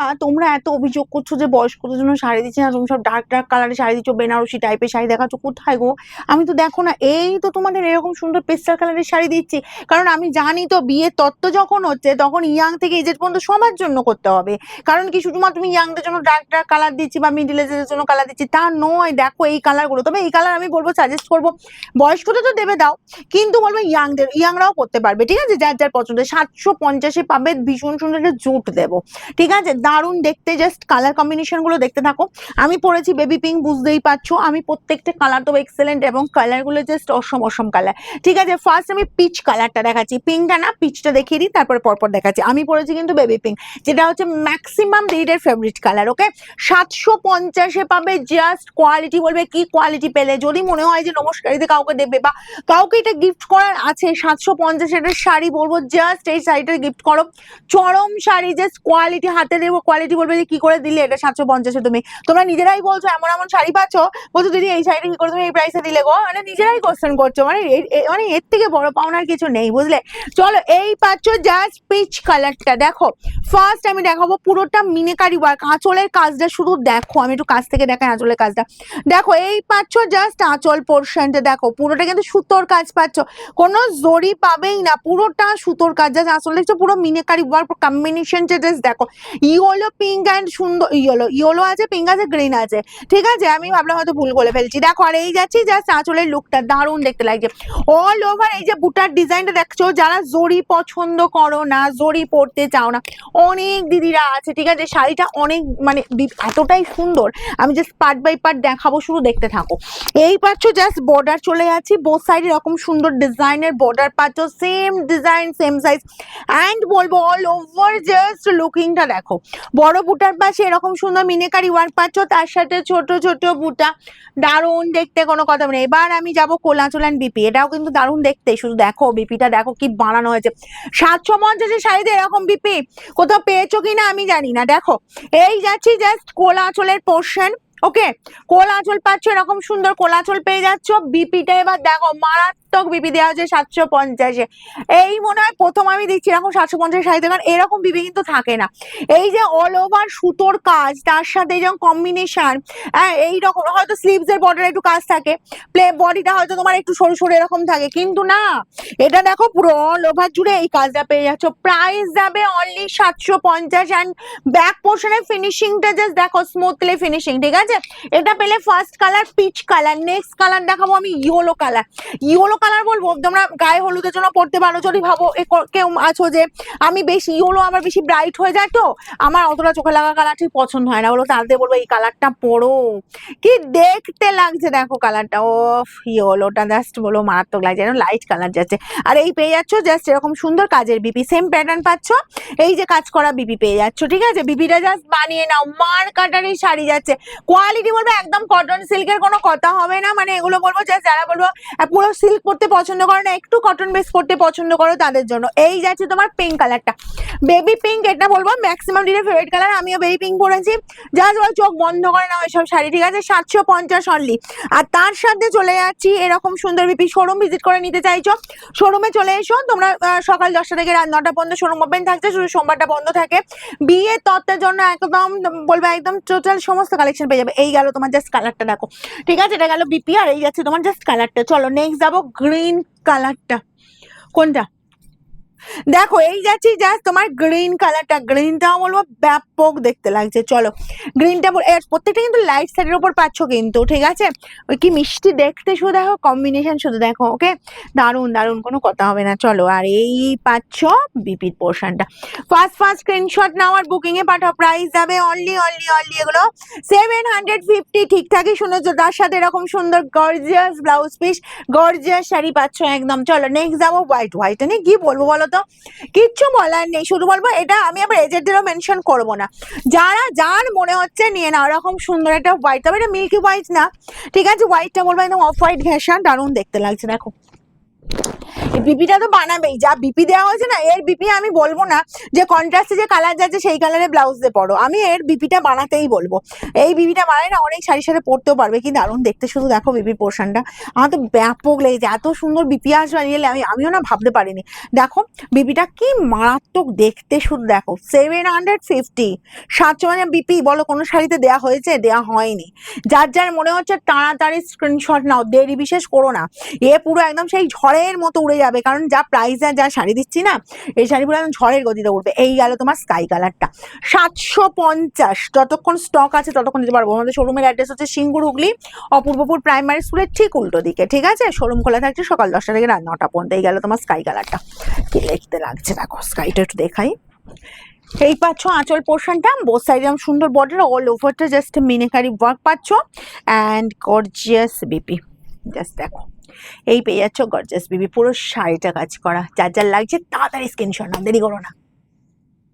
আচ্ছা তোমরা এত অভিযোগ করছ যে বয়স্কদের জন্য শাড়ি দিচ্ছে না, তুমি সব ডার্ক ডার্ক কালারের শাড়ি দিচ্ছ, বেনারসি টাইপের শাড়ি দেখাচ্ছ, কোথায় গো? আমি তো দেখো না, এই তো তোমাদের এরকম সুন্দর পেস্টাল কালারের শাড়ি দিচ্ছি। কারণ আমি জানি তো বিয়ের তত্ত্ব যখন হচ্ছে, তখন ইয়াং থেকে এজেড পর্যন্ত সবার জন্য করতে হবে। কারণ কি, শুধুমাত্র তুমি ইয়াংদের জন্য ডার্ক ডার্ক কালার দিচ্ছি বা মিডিল এজের জন্য কালার দিচ্ছি, তা নয়। দেখো এই কালারগুলো তবে এই কালার আমি বলব সাজেস্ট করব, বয়স্কদের তো দেবে দাও, কিন্তু বলব ইয়াংদের ইয়াংরাও করতে পারবে, ঠিক আছে? যার যার পছন্দ, সাতশো পঞ্চাশে পাবে, ভীষণ সুন্দর একটা জুট দেবো, ঠিক আছে? দারুণ দেখতে জাস্ট কালার কম্বিনেশনগুলো দেখতে থাকো। আমি পরেছি বেবি পিঙ্ক বুঝতেই পারছ। আমি প্রত্যেকটা কালার তো এক্সেলেন্ট এবং কালারগুলো জাস্ট অসম অসম কালার ঠিক আছে ফার্স্ট আমি পিচ কালারটা দেখাচ্ছি। পিঙ্কটা না পিচটা দেখিয়ে দিই, তারপরে পরপর দেখাচ্ছি। আমি পরেছি কিন্তু বেবি পিঙ্ক যেটা হচ্ছে ম্যাক্সিমাম দিদিদের ফেভারিট কালার ওকে সাতশো পঞ্চাশে পাবে জাস্ট কোয়ালিটি বলবে, কি কোয়ালিটি পেলে? যদি মনে হয় যে নমস্কারিতে কাউকে দেবে বা কাউকে এটা গিফট করার আছে, সাতশো পঞ্চাশ শাড়ি বলব জাস্ট এই শাড়িটা গিফট করো। চরম শাড়ি জাস্ট কোয়ালিটি হাতে দেবো। কোয়ালিটি বলবে যে কি করে দিলে এটা সাতশো পঞ্চাশে তুমি। তোমরা নিজেরাই বলছো, এমন এমন শাড়ি পাচ্ছ, বলছো দিদি এই শাড়িটা কি করে তুমি এই প্রাইসে দিলে গো? মানে নিজেরাই কোশ্চেন করছ মানে মানে এর থেকে বড় পাওনার কিছু নেই, বুঝলে? চলো, এই পাচ্ছ জাস্ট পিচ কালারটা দেখো ফার্স্ট আমি দেখাবো পুরোটা মিনেকারি ওয়ার্ক আঁচলের কাজটা শুধু দেখো। আমি একটু কাছ থেকে দেখাই আঁচলের কাজটা। দেখো, এই পাচ্ছ জাস্ট আঁচল পোর্শনটা দেখো, পুরোটা কিন্তু সুতোর কাজ পাচ্ছ। কোনো জরি পাবেই না, পুরোটা সুতোর কাজ। জাস্ট আসলে দেখছ, পুরো মিনেকারি ওয়ার্ক কম্বিনেশনটা জাস্ট দেখো। ইয়েলো পিঙ্ক অ্যান্ড সুন্দর ইয়েলো ইয়েলো আছে পিঙ্ক আছে গ্রিন আছে। ঠিক আছে? আমি ভাবলাম হয়তো ভুল করে ফেলছি। দেখো, আর এই যাচ্ছি জাস্ট আঁচলের লুকটা দারুণ দেখতে লাগছে। অল ওভার এই যে বুটার ডিজাইনটা দেখছ, যারা জরি পছন্দ করো না, জরি পরতে চাও না, অনেক দিদিরা আছে, ঠিক আছে? শাড়িটা অনেক মানে এতটাই সুন্দর। আমি জাস্ট পার্ট বাই পার্ট দেখাবো, শুধু দেখতে থাকো। এই পাচ্ছ জাস্ট বর্ডার চলে যাচ্ছি বোথ সাইড এরকম সুন্দর ডিজাইনের বর্ডার পাচ্ছ same design same size and বলব অল ওভার জাস্ট লুকিংটা দেখো। বড় বুটার পাশে এরকম সুন্দর মিনেকারি ওয়ার্ক পাচ্ছ, তার সাথে ছোট ছোট বুটা। দারুণ দেখতে কোনো কথা নেই এবার আমি যাব অ্যান্ড বিপি। এটাও কিন্তু দারুণ দেখতে। শুধু দেখো, বিপিটা দেখো কি বানানো হয়েছে। সাতশো পঞ্চাশের শাড়িতে এরকম বিপি। কোথাও পেয়েছ কিনা আমি জানি না। দেখো, এই যাচ্ছি জাস্ট কোলাচলের পোর্শন ওকে কোলাচল পাচ্ছ, এরকম সুন্দর কোলাচল পেয়ে যাচ্ছ। বিপিটা এবার দেখো, মারাত্মক বিপি দেওয়া হচ্ছে সাতশো পঞ্চাশে। এই মনে হয় প্রথম আমি দিচ্ছি এরকম সাতশো পঞ্চাশ শাড়িতে কারণ এরকম বিপি কিন্তু থাকে না। এই যে অল ওভার সুতোর কাজ, তার সাথে যেমন কম্বিনেশন হ্যাঁ এই রকম হয়তো স্লিভস এর বর্ডারে একটু কাজ থাকে প্লে বডিটা হয়তো তোমার একটু সরু সরু এরকম থাকে, কিন্তু না, এটা দেখো পুরো অল ওভার জুড়ে এই কাজটা পেয়ে যাচ্ছ। প্রাইস যাবে অনলি সাতশো পঞ্চাশ অ্যান্ড ব্যাক পোর্শনের ফিনিশিংটা জাস্ট দেখো স্মুথলি ফিনিশিং ঠিক আছে? এটা পেলে first colour peach colour next colour দেখাবো আমি ইয়েলো কালার ইয়েলো কালার বলব? তোমরা গায়ে হলুদের জন্য পড়তে পারো। যদি ভাবো কেউ আছো যে, আমি বেশি ইয়েলো আমার বেশি ব্রাইট হয়ে যায় তো, আমার অতটা চোখে লাগা কালার ঠিক পছন্দ হয় না। বলো তাদের বলব, এই কালারটা পরো কি দেখতে লাগছে? দেখো কালারটা ও ইয়েলোটা জাস্ট বলো, মারাত্মক লাগছে। যেন লাইট কালার যাচ্ছে। আর এই পেয়ে যাচ্ছ জাস্ট এরকম সুন্দর কাজের বিপি সেম প্যাটার্ন পাচ্ছ, এই যে কাজ করা বিপি পেয়ে যাচ্ছ, ঠিক আছে? বিপিটা জাস্ট বানিয়ে নাও। মার কাটারি শাড়ি যাচ্ছে। কোয়ালিটি বলব একদম কটন সিল্কের কোনো কথা হবে না। মানে এগুলো বলব জাস্ট যারা বলব পুরো সিল্ক পরতে পছন্দ করো না, একটু কটন বেস পরতে পছন্দ করো তাদের জন্য। এই যাচ্ছে তোমার পিঙ্ক কালারটা বেবি পিঙ্ক এটা বলব ম্যাক্সিমাম ডিটের ফেভারিট কালার আমিও বেবি পিঙ্ক পরেছি। জাস্ট বল, চোখ বন্ধ করে নাও এসব শাড়ি, ঠিক আছে? সাতশো পঞ্চাশ অনলি আর তার সাথে চলে যাচ্ছি এরকম সুন্দর বিপি শোরুম ভিজিট করে নিতে চাইছো। শোরুমে চলে এসো, তোমরা সকাল দশটা থেকে রাত নটা পর্যন্ত শোরুম ওপেন থাকছে, শুধু সোমবারটা বন্ধ থাকে। বিয়ে তত্ত্বের জন্য একদম, বলবে একদম টোটাল সমস্ত কালেকশন পেয়ে যাবে। এই গেল তোমার জাস্ট কালারটা দেখো। ঠিক আছে? এটা গেল বিপি আর এই যাচ্ছে তোমার জাস্ট কালারটা চলো নেক্সট যাব গ্রিন কালারটা কোনটা? দেখো, এই যাচ্ছি জাস্ট তোমার গ্রিন কালারটা গ্রিনটাও বলব, ব্যাপক দেখতে লাগছে। চলো গ্রিনটা প্রত্যেকটা কিন্তু লাইট সাইডের উপর পাচ্ছ কিন্তু, ঠিক আছে? ওই কি মিষ্টি দেখতে শুধু দেখো কম্বিনেশন শুধু দেখো ওকে দারুণ দারুণ, কোনো কথা হবে না। চলো, আর এই পাচ্ছ বিপির পোর্শনটা ফার্স্ট ফার্স্ট স্ক্রিনশট নাও আর বুকিং এ পাঠাও। প্রাইস যাবে অনলি অনলি অনলি এগুলো সেভেন হান্ড্রেড ফিফটি ঠিকঠাকই শুনেছো, তার সাথে এরকম সুন্দর gorgeous blouse piece gorgeous sari পাচ্ছ একদম। চলো নেক্সট যাব হোয়াইট হোয়াইট নিয়ে কি বলব বলো তো? কিচ্ছু বলার নেই। শুধু বলব, এটা আমি আবার এজেন্টদেরও মেনশন করব না। যারা, যার মনে হচ্ছে নিয়ে না ওরকম সুন্দর একটা হোয়াইট তবে এটা মিল্কি হোয়াইট না। ঠিক আছে হোয়াইটটা বলব, একদম অফ হোয়াইট ঘেঁষা দারুণ দেখতে লাগছে, দেখো। বিপিটা তো বানাবেই। যা বিপি দেওয়া হয়েছে না, এর বিপি আমি বলব না যে কন্ট্রাস্টে যে কালার যাচ্ছে, সেই কালারে ব্লাউজ দিয়ে পরো। আমি এর বিপিটা বানাতেই বলব। এই বিপিটা বানাই না অনেক শাড়ির সাথে পরতেও পারবে। কি দারুণ! দেখতে শুধু দেখো বিপির পোর্শনটা আমার তো ব্যাপক লেগেছে। এত সুন্দর বিপি আসবে রিয়েলি আমি, আমিও না ভাবতে পারিনি। দেখো বিপিটা কি মারাত্মক দেখতে শুধু দেখো। সেভেন হান্ড্রেড ফিফটি সাতশো মানে বিপি বলো কোনো শাড়িতে দেওয়া হয়েছে? দেওয়া হয়নি। যার যার মনে হচ্ছে তাড়াতাড়ি স্ক্রিনশট নাও। দেরি বিশেষ করো না। এ পুরো একদম সেই ঝড়ের মতো উড়ে যাবে। কারণ যা প্রাইস যা শাড়ি দিচ্ছি না, এই শাড়িগুলো একদম ঝড়ের গতিতে উঠবে। এই গেল তোমার স্কাই কালারটা সাতশো পঞ্চাশ, যতক্ষণ স্টক আছে ততক্ষণ দিতে পারব। আমাদের শোরুমের অ্যাড্রেস হচ্ছে সিঙ্গুর হুগলি, অপূর্বপুর প্রাইমারি স্কুলের ঠিক উল্টো দিকে, ঠিক আছে? শোরুম খোলা থাকছে সকাল দশটা থেকে রাত নটা পর্যন্ত। এই গেল তোমার স্কাই কালারটা কি দেখতে লাগছে? দেখো স্কাইটা একটু দেখাই। এই পাচ্ছ আঁচল পোর্শনটা বোথ সাইডে এরকম সুন্দর বর্ডার অল ওভারটা জাস্ট মিনেকারি ওয়ার্ক পাচ্ছ। অ্যান্ড গর্জিয়াস বিপি জাস্ট দেখো। এই পেয়ে যাচ্ছ গর্জাস বিবি পুরো শাড়িটা কাজ করা যার যার লাগছে, তাড়াতাড়ি স্ক্রিনশট না দেরি করো না।